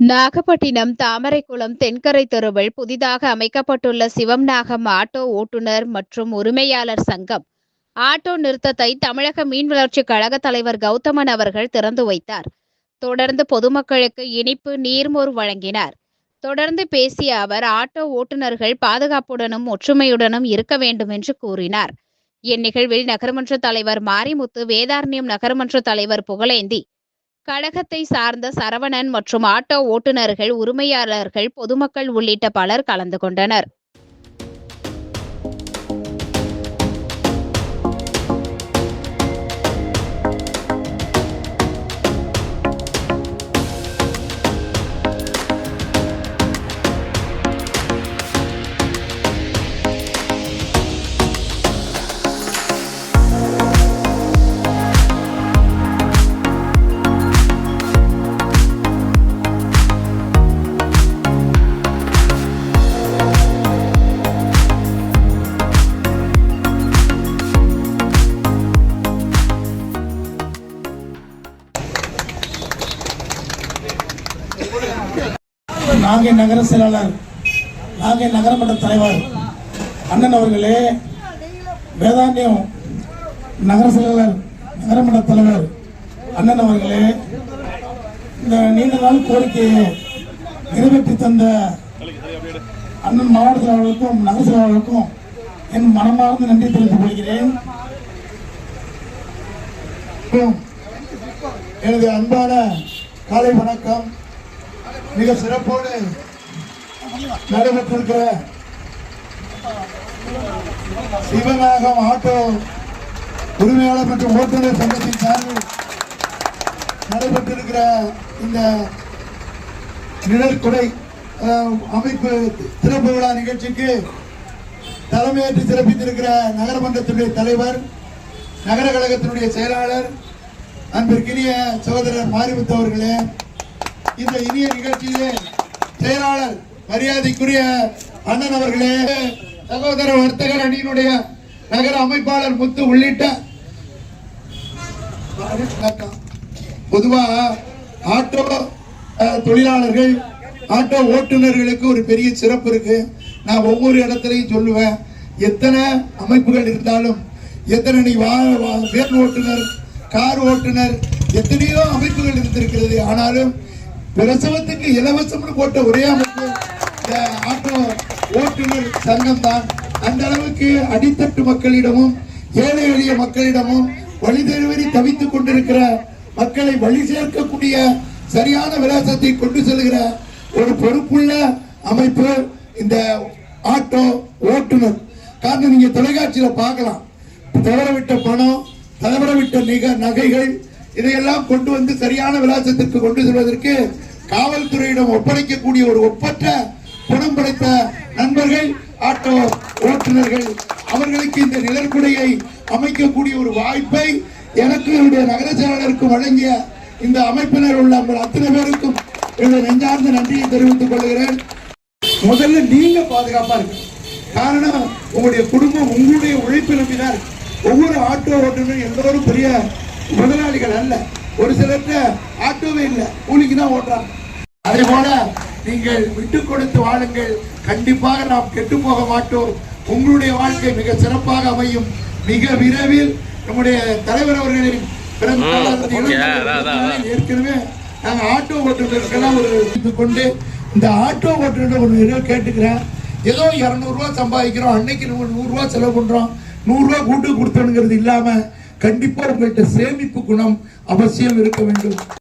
நாகப்பட்டினம் தாமரைக்குளம் தென்கரை தெருவில் புதிதாக அமைக்கப்பட்டுள்ள சிவம் நாகம் ஆட்டோ ஓட்டுநர் மற்றும் உரிமையாளர் சங்கம். ஆட்டோ நிறுத்தத்தை தமிழக மீன் வளர்ச்சி கழக தலைவர் கௌதமன் அவர்கள் திறந்து வைத்தார். தொடர்ந்து பொதுமக்களுக்கு இனிப்பு நீர்மோர் வழங்கினார். தொடர்ந்து பேசிய அவர் ஆட்டோ ஓட்டுநர்கள் பாதுகாப்புடனும் ஒற்றுமையுடனும் இருக்க வேண்டும் என்று கூறினார். இந்நிகழ்வில் நகர்மன்ற தலைவர் மாரிமுத்து வேதாரண்யம் நகர்மன்ற தலைவர் புகழேந்தி கழகத்தை சார்ந்த சரவணன் மற்றும் ஆட்டோ ஓட்டுநர்கள் உரிமையாளர்கள் பொதுமக்கள் உள்ளிட்ட பலர் கலந்து கொண்டனர். நாகை நகர செயலாளர் நாகை நகரமன்ற தலைவர் அண்ணன் அவர்களே வேதாந்தியம் நகர செயலாளர் நகரமன்ற தலைவர் அண்ணன் அவர்களே இந்த நீண்ட நாள் கோரிக்கையை நிறைவேற்றி தந்த அண்ணன் மாவட்ட செயலாளருக்கும் நகர செயலாளருக்கும் என் மனமார்ந்த நன்றி தெரிவித்துக் கொள்கிறேன். எனது அன்பான காலை வணக்கம். மிக சிறப்போடு நடைபெற்றிருக்கிற சிவநாகம் ஆட்டோ உரிமையாளர் மற்றும் ஓட்டுநர் சங்கத்தின் சார்பில் நடைபெற்றிருக்கிற இந்த நிழற்குடை அமைப்பு திறப்பு விழா நிகழ்ச்சிக்கு தலைமையேற்று சிறப்பித்திருக்கிற நகரமன்றத்தினுடைய தலைவர் நகர கழகத்தினுடைய செயலாளர் அன்பிற்கினிய சகோதரர் மாரிமுத்து அவர்களே இந்த இனிய நிகழ்ச்சியிலே செயலாளர் மரியாதைக்குரிய அண்ணன் அவர்களே சகோதர வர்த்தகர் அணியினுடைய நகர அமைப்பாளர் முத்து உள்ளிட்ட பொதுவா ஆட்டோ அஹ், தொழிலாளர்கள் ஆட்டோ ஓட்டுநர்களுக்கு ஒரு பெரிய சிறப்பு இருக்கு. நான் ஒவ்வொரு இடத்துலையும் சொல்லுவேன் எத்தனை அமைப்புகள் இருந்தாலும் எத்தனை நீ வா வேன் ஓட்டுநர் கார் ஓட்டுநர் எத்தனையோ அமைப்புகள் இருந்திருக்கிறது. ஆனாலும் பிரசவத்துக்கு இலவசம்னு போட்ட ஒரே அமைப்பு இந்த ஆட்டோ ஓட்டுநர் சங்கம் தான் அந்த அளவுக்கு அடித்தட்டு மக்களிடமும் ஏழை எளிய மக்களிடமும் வழி தழுவி தவித்துக் கொண்டிருக்கிற மக்களை வழி சேர்க்கக்கூடிய சரியான விலாசத்தை கொண்டு செல்கிற ஒரு பொறுப்புள்ள அமைப்பு இந்த ஆட்டோ ஓட்டுநர். காரணம் நீங்க தொலைக்காட்சியில பார்க்கலாம். தவறவிட்ட பணம் தவறவிட்ட நிக நகைகள் இதையெல்லாம் கொண்டு வந்து சரியான விலாசத்திற்கு கொண்டு செல்வதற்கு காவல்துறையிடம் ஒப்படைக்கக்கூடிய ஒரு ஒப்பற்ற குணம் படைத்த நண்பர்கள் ஆட்டோ ஓட்டுநர்கள் அவர்களுக்கு இந்த நிழற்குடையை அமைக்கக்கூடிய ஒரு வாய்ப்பை எனக்கு என்னுடைய நகர செயலாளருக்கு வழங்கிய இந்த அமைப்பினர் உள்ள உங்கள் அத்தனை பேருக்கும் என்னுடைய நெஞ்சார்ந்த நன்றியை தெரிவித்துக் கொள்கிறேன். முதல்ல நீங்க பாதுகாப்பா இருக்கு காரணம் உங்களுடைய குடும்பம் உங்களுடைய உழைப்பு நம்பிதான் ஒவ்வொரு ஆட்டோ ஓட்டுநரும் எல்லோரும் பெரிய முதலாளிகள் அல்ல. ஒரு சிலர்கிட்ட ஆட்டோவே இல்லை. கூலிக்கு தான் ஓட்டுறாங்க. அதே போல நீங்கள் விட்டு கொடுத்து வாழுங்கள். கண்டிப்பாக நாம் கெட்டு போக மாட்டோம். உங்களுடைய வாழ்க்கை மிக சிறப்பாக அமையும். மிக விரைவில் நம்முடைய தலைவர் அவர்களின் ஏற்கனவே நாங்க ஆட்டோ ஓட்டுநருக்கெல்லாம் ஒரு இது கொண்டு இந்த ஆட்டோ ஓட்டுநர் ஒரு கேட்டுக்கிறேன். ஏதோ இரநூறுவா சம்பாதிக்கிறோம். அன்னைக்கு நம்ம நூறுரூவா செலவு பண்றோம். நூறுரூவா கூட்டு கொடுத்தணுங்கிறது இல்லாம கண்டிப்பா உங்கள்கிட்ட சேமிப்பு குணம் அவசியம் இருக்க வேண்டும்.